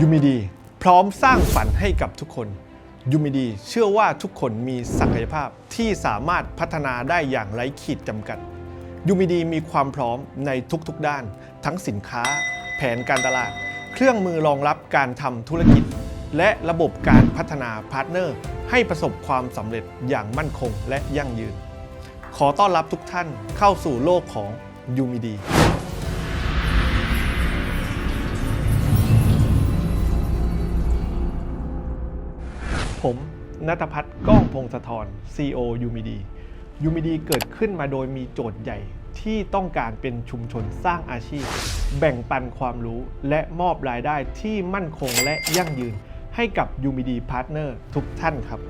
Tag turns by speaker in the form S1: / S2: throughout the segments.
S1: ยูมิดี พร้อมสร้างฝันให้กับทุกคนยูมิดี เชื่อว่าทุกคนมีศักยภาพที่สามารถพัฒนาได้อย่างไร้ขีดจำกัดยูมิดีมีความพร้อมในทุกๆด้าน ทั้งสินค้า แผนการตลาด เครื่องมือรองรับการทำธุรกิจ และระบบการพัฒนาพาร์ทเนอร์ ให้ประสบความสำเร็จอย่างมั่นคงและยั่งยืน ขอต้อนรับทุกท่านเข้าสู่โลกของยูมิดี ผมนัทพัฒน์ก้องพงศธร CEO ยูมิดียูมิดีเกิดขึ้นมาโดยมีโจทย์ใหญ่ที่ต้องการเป็นชุมชนสร้างอาชีพ แบ่งปันความรู้และมอบรายได้ที่มั่นคงและยั่งยืน ให้กับยูมิดีพาร์ทเนอร์ทุกท่านครับ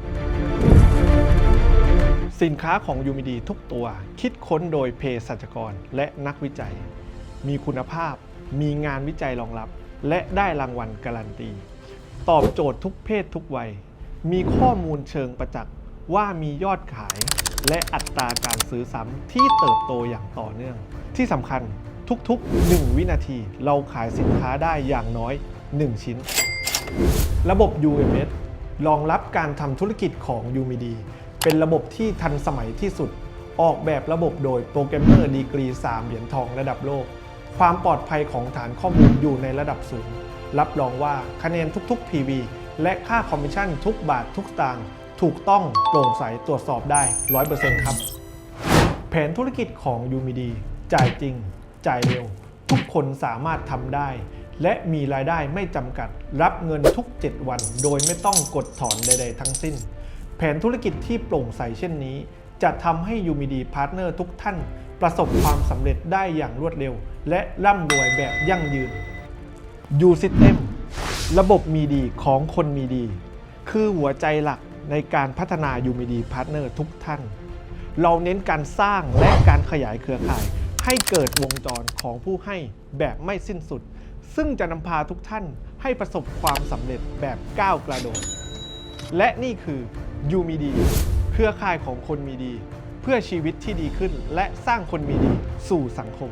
S1: สินค้าของยูมิดีทุกตัว คิดค้นโดยเภสัชกรและนักวิจัย มีคุณภาพ มีงานวิจัยรองรับ และได้รางวัลการันตี ตอบโจทย์ทุกเพศทุกวัย มีข้อมูลเชิงประจักษ์ว่ามียอดขายและอัตราการซื้อซ้ำที่เติบโตอย่างต่อเนื่อง ที่สำคัญทุกๆ 1 วินาที เราขายสินค้าได้อย่างน้อย 1 ชิ้น ระบบ UMS รองรับการทำธุรกิจของ UMD เป็นระบบที่ทันสมัยที่สุด ออกแบบระบบโดยโปรแกรมเมอร์ดีกรี 3 เหรียญทองระดับโลก ความปลอดภัยของฐานข้อมูลอยู่ในระดับสูง รับรองว่าคะแนนทุกๆ PV และค่าคอมมิชชั่นทุกบาททุกสตางค์ถูกต้องโปร่งใสตรวจสอบได้ 100%ครับ แผนธุรกิจของ u m i d จ่ายจริง จ่ายเร็ว ทุกคนสามารถทำได้ และมีรายได้ไม่จำกัด รับเงินทุก 7 วัน โดยไม่ต้องกดถอนใด ๆ ทั้งสิ้น แผนธุรกิจที่โปร่งใสเช่นนี้ จะทำให้ u m i d พาร์ทเนอร์ทุกท่าน ประสบความสำเร็จได้อย่างรวดเร็ว และร่ำรวยแบบยั่งยืน U System ระบบมีดีของคนมีดี คือหัวใจหลักในการพัฒนา u m i d พาร์ทเนอร์ทุกท่าน เราเน้นการสร้างและการขยายเครือข่าย ให้เกิดวงจรของผู้ให้แบบไม่สิ้นสุด ซึ่งจะนำพาทุกท่านให้ประสบความสำเร็จแบบก้าวกระโดด และนี่คือยูมีดีเครือข่ายของคนมีดี เพื่อชีวิตที่ดีขึ้นและสร้างคนมีดีสู่สังคม